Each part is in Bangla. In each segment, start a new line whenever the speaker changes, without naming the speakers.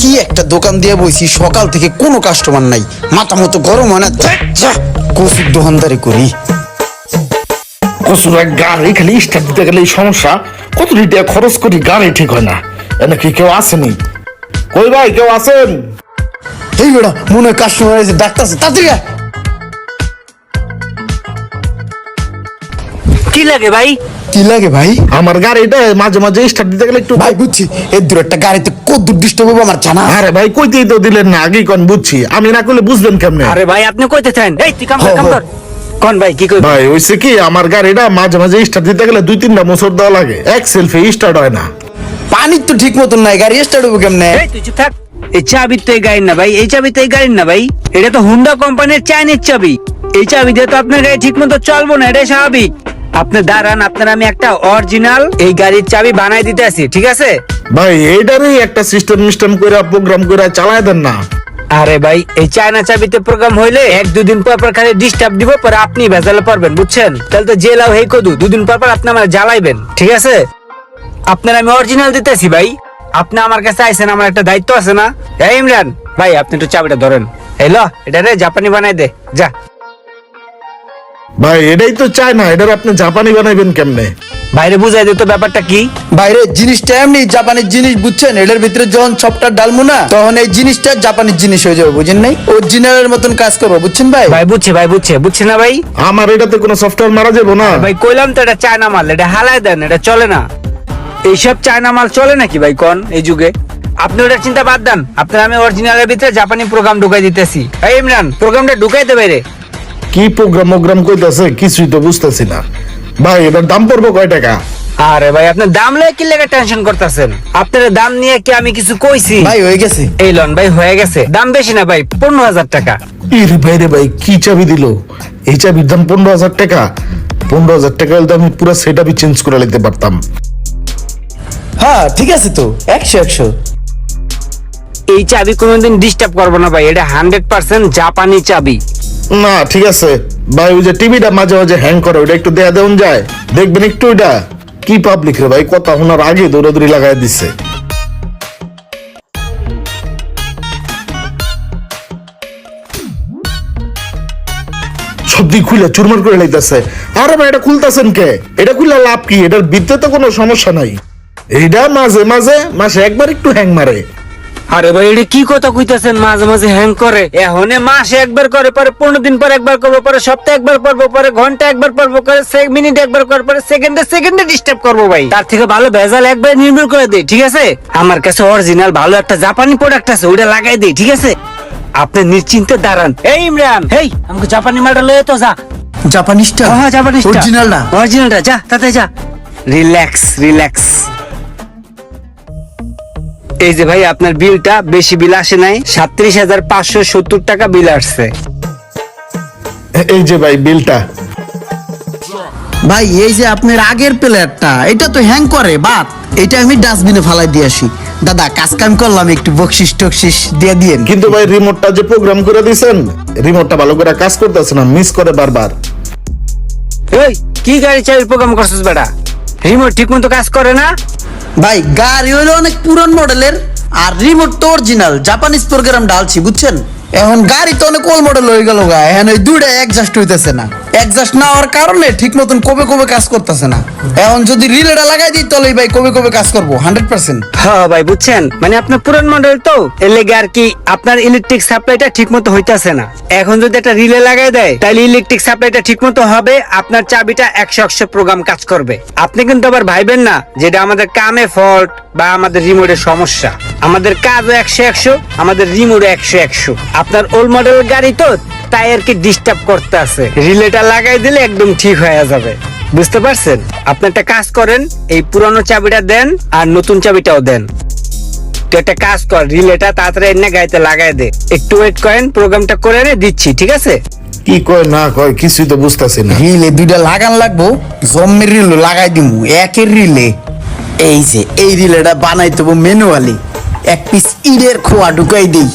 কি একটা দোকান দিয়ে বইছি সকাল থেকে কোনো কাস্টমার নাই। মাথা মতো গরম হয় না। কফির দোকানদারি করি।
কচুরা গাড়ি খালি স্টার্ট দিতে গেলে এই সমস্যা। কত টাকা খরচ করি গাড়ি ঠিক হয় না। এনে কি কেউ আসেনি? কই ভাই কেউ আসেন
এই বেড়া মনে হয় কাস্টমার এসে ডাক্তার তাড়াতাড়ি
কি লাগে ভাই?
কি লাগে ভাই?
আমার গাড়িটা মাঝে মাঝে স্টার্ট দিতে গেলে একটু
ভাই বুঝছি। দূর একটা গাড়িতে কত ডিস্টার্ব হবে আমার জানা।
আরে ভাই কইতেই তো দিলেন না আগেই কোন বুঝছি। আমি না করলে বুঝবেন কেমনে?
আরে ভাই আপনি কইতে চান এই তুই কাম কর কাম কর। কোন ভাই কি কই
ভাই হইছে কি আমার গাড়িটা মাঝে মাঝে স্টার্ট দিতে গেলে দুই তিনটা মোচর দেওয়া লাগে। এক সেলফি স্টার্ট হয় না।
পানির তো ঠিক মতন নাই গাড়ি স্টার্ট হবে কেমনে?
এই তুই চুপ থাক। এই চাবি তো এই গাড়ির না ভাই এই চাবি তো এই গাড়ির না ভাই। এটা তো হুন্ডা কোম্পানির চাইনিজ চাবি। এই চাবি দিয়ে তো আপনার গাড়ি ঠিক মতো চলবো না এটাই স্বাভাবিক। আপনি দাঁড়ান আপনার আমি একটা অরিজিনাল এই গাড়ির চাবি বানাই দিতে আছি ঠিক আছে?
ভাই এইটারই একটা সিস্টেম মিস্টেম করে প্রোগ্রাম করে চালায় দেন না।
আরে ভাই এই চায়না চাবিতে প্রোগ্রাম হইলে এক দুদিন পর পর খালি ডিস্টার্ব দিব পরে আপনি ভেজালে পারবেন বুঝছেন? তাহলে তো জেলাও হেই কদু দুদিন পর পর আপনি আমার জ্বালাইবেন ঠিক আছে? আপনার আমি অরিজিনাল দিতেছি ভাই। আপনি আমার কাছে আইছেন আমার একটা দায়িত্ব আছে না? এই ইমরান ভাই আপনি একটু চাবিটা ধরেন। হ্যালো এটা রে জাপানি বানাই দে যা।
ভাই এটাই তো চায় না এটার আপনি জাপানি বানাইবেন কেমনে?
বাইরে বুঝাই দিত ব্যাপারটা কি?
বাইরে জিনিসটা এমনি জাপানির জিনিস বুঝছেন? এটার ভিতরে যখন সবটা ডালমু না তখন এই জিনিসটা জাপানির জিনিস হয়ে যাবে বুঝেন নাই? অরিজিনালের মতন কাজ করব বুঝছেন ভাই?
ভাই বুঝছে ভাই বুঝছে। বুঝছে না ভাই?
আমার এটাতে কোনো সফটওয়্যার মারা যাব না।
ভাই কইলাম তো এটা চায়না মাল এটা হালাই দেন এটা চলে না। এইসব চায়না মাল চলে নাকি ভাই কোন এই যুগে? আপনি ওটার চিন্তা বাদ দেন। আপনার আমি অরিজিনালের ভিতরে জাপানি প্রোগ্রাম ঢুকাই দিতেছি। এই ইমরান প্রোগ্রামটা ঢুকাই দেবে রে
কি প্রোগ্রাম মোগ্রাম কইতাছে কিছুই তো বুঝতেছি না। ভাই এটার দাম পড়ব কয় টাকা?
আরে ভাই আপনার দাম লয়ে কি লেগে টেনশন করতেছেন? আপনার দাম নিয়ে কি আমি কিছু কইছি?
ভাই হয়ে গেছে।
এই লন ভাই হয়ে গেছে। দাম বেশি না ভাই পনেরো হাজার টাকা।
ইরে ভাই রে ভাই কি চাবি দিল? এই চাবির দাম পনেরো হাজার টাকা। পনেরো হাজার টাকা হলে তো আমি পুরো সেট আপই চেঞ্জ করে নিতে পারতাম।
হ্যাঁ ঠিক আছে তো একশো একশো।
এই চাবি কোনোদিন ডিস্টার্ব করব না ভাই এটা হান্ড্রেড পার্সেন্ট জাপানি চাবি।
না, ঠিক আছে। ভাই, ওই যে টিভিটা মাঝে মাঝে হ্যাং করে ওটা একটু দেয়া দেওয়া যায়। দেখবেন একটু ওইটা। কি পাবলিক রে ভাই, কথা শোনার আগে দৌড়াদৌড়ি লাগাই সবদি খুলে চুরমার করে ভাই, এটা খুলতেছেন কে? এটা খুললে লাভ কি? এটার কোনো সমস্যা নাই। মাঝে মাঝে একবার একটু হ্যাং মারে।
আরে ভাই এটা কি কথা কইতাছেন? মাঝে মাঝে হ্যাং করে। এহনে মাসে একবার করে পরে পনেরো দিন পর একবার করব পরে সপ্তাহে একবার করব পরে ঘণ্টা একবার করব করে মিনিট একবার করব পরে সেকেন্ডে সেকেন্ডে ডিস্টার্ব করব ভাই। তার থেকে ভালো ভেজাল একবার নির্মূল করে দেই ঠিক আছে? আমার কাছে অরিজিনাল ভালো একটা জাপানি প্রোডাক্ট আছে ওটা লাগাই দেই ঠিক আছে? আপনি নিশ্চিন্তে দাঁড়ান। এই ইমরান! হেই আমাকে জাপানি মালটা লয়ে তো যা।
জাপানিজটা
হ্যাঁ জাপানি
অরিজিনাল না?
অরিজিনালটা যা তাতে যা। রিল্যাক্স রিল্যাক্স এই যে ভাই আপনার বিলটা বেশি বিল আসে নাই। সাত্রিশ হাজার পাঁচশো সত্তর টাকা বিল আসছে।
এই যে ভাই বিলটা।
ভাই এই যে আপনার আগের প্লেয়ারটা এটা তো হ্যাং করে বাট এটা আমি ডাস্টবিনে ফালাই দিয়ে আসি। দাদা কাজ কাম করলাম একটু বকশিস টকশিস দিয়ে দিয়েন।
কিন্তু ভাই রিমোটটা যে প্রোগ্রাম করে দিয়েছেন রিমোটটা ভালো করে কাজ করতেছে না মিস করে বারবার।
এই কি গাড়ি চাই প্রোগ্রাম করছিস বেটা? রিমোট ঠিক মতো কাজ করে না?
ভাই গাড়ি হলো অনেক পুরন মডেলের আর রিমোট তো অরিজিনাল জাপানিজ প্রোগ্রাম ডালছি বুঝছেন? এখন গাড়ি তো অনেক ওল্ড মডেল হয়ে গেল গা, এখন ওই দুইটা একজাস্ট হইতেছে না। একজাস্ট না হওয়ার কারণে ঠিক মতন কবে কবে কাজ করতেছে না। এখন যদি রিলেটা লাগাই দিই, তাহলে ভাই কবে কবে কাজ করব? হান্ড্রেড পার্সেন্ট
হ্যাঁ ভাই, বুঝছেন? মানে আপনার পুরান মডেল তো এর লেগে আর কি আপনার ইলেকট্রিক সাপ্লাইটা ঠিক মতো হইতাছে না। এখন যদি একটা রিলে লাগাই দেয় তাহলে ইলেকট্রিক সাপ্লাইটা ঠিক মতো হবে, আপনার চাবিটা একশো একশো প্রোগ্রাম কাজ করবে। আপনি কিন্তু আবার ভাইবেন না যেটা আমাদের কামে ফল্ট বা আমাদের রিমোটের সমস্যা। আমাদের কাজও একশো একশো, আমাদের রিমোটও একশো একশো। আপনার ওল্ড মডেল গাড়ি তো তাই আর কি ডিস্টার্ব করতে আছে। রিলেটা লাগাই দিলে একদম ঠিক হয়ে যাবে। বুঝতে পারছেন? আপনি একটা কাজ করেন এই পুরনো চাবিটা দেন আর নতুন চাবিটাও দেন। তুই একটা কাজ কর রিলেটা তাড়াতাড়ি এনে গাড়িতে লাগাই দে। একটু ওয়েট করেন প্রোগ্রামটা করে এনে দিচ্ছি ঠিক আছে?
কি কয় না কয় কিছুই তো বুঝতেছি না।
রিলে দুইটা লাগান লাগবো জম্মের রিলে লাগাই দিমু একের রিলে। এই যে এই রিলেটা বানাই দেবো ম্যানুয়ালি এক পিস ইটের খোয়া ঢুকাই দিই।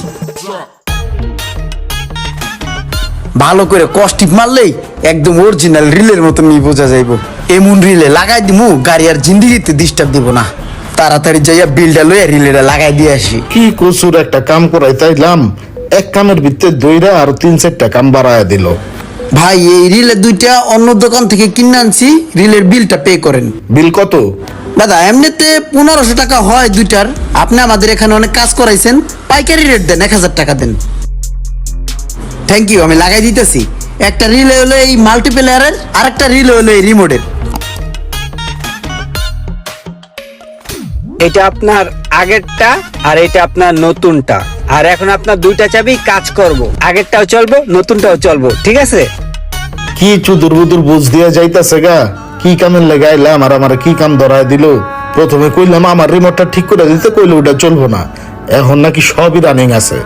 ভালো করে কষ্টিপ মারলেই একদম অরিজিনাল রিলের মতো নিয়ে বোঝা যাইব। এমন রিলে লাগাই দিমু গাড়ি আর জিন্দিগিতে ডিস্টার্ব দিব না। তাড়াতাড়ি যাইয়া বিলটা লইয়া রিলেটা লাগাই দিয়ে আসি।
কি কসুর একটা কাম করাই তাইলাম এক কামের ভিতরে দইরা আর তিন চারটা কাম বাড়ায় দিল।
ভাই এই রিলের দুইটা অন্য দোকান থেকে কিনে আনছি রিলের বিলটা পে করেন।
বিল কত?
দাদা এমনিতে পনেরোশো টাকা হয় দুইটার। আপনি আমাদের এখানে অনেক কাজ করাইছেন পাইকারি রেট দেন এক হাজার টাকা দেন। থ্যাংক ইউ আমি লাগাই দিতেছি। একটা রিলে হলো এই মাল্টিপ্লেয়ারের আর একটা রিলে হলো এই রিমোটের
এটা আপনার আগেরটা আর এটা আপনার নতুনটা। আর এখন আপনার দুইটা চাবি কাজ করব। আগেরটাও চলবো নতুনটাও চলবো ঠিক আছে?
কি চুদুর বুদুর বুঝ দিয়া যাইতাছে গা? কি কামের লাগাইলাম আর আমার কি কাম ধরায় দিল? প্রথমে কইলাম আমার রিমোটটা ঠিক করে দিতে কইলে ওটা চলবো না। এখন নাকি সবই রানিং আছে।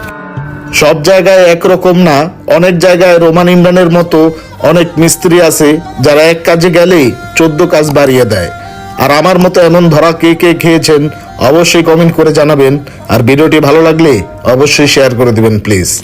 সব জায়গায় একরকম না, অনেক জায়গায় রোমান ইমরানের মতো অনেক মিস্ত্রি আছে যারা এক কাজে গেলেই চোদ্দ কাজ বাড়িয়ে দেয়। আর আমার মতো এমন ধরা কে কে খেয়েছেন অবশ্যই কমেন্ট করে জানাবেন। আর ভিডিওটি ভালো লাগলে অবশ্যই শেয়ার করে দেবেন প্লিজ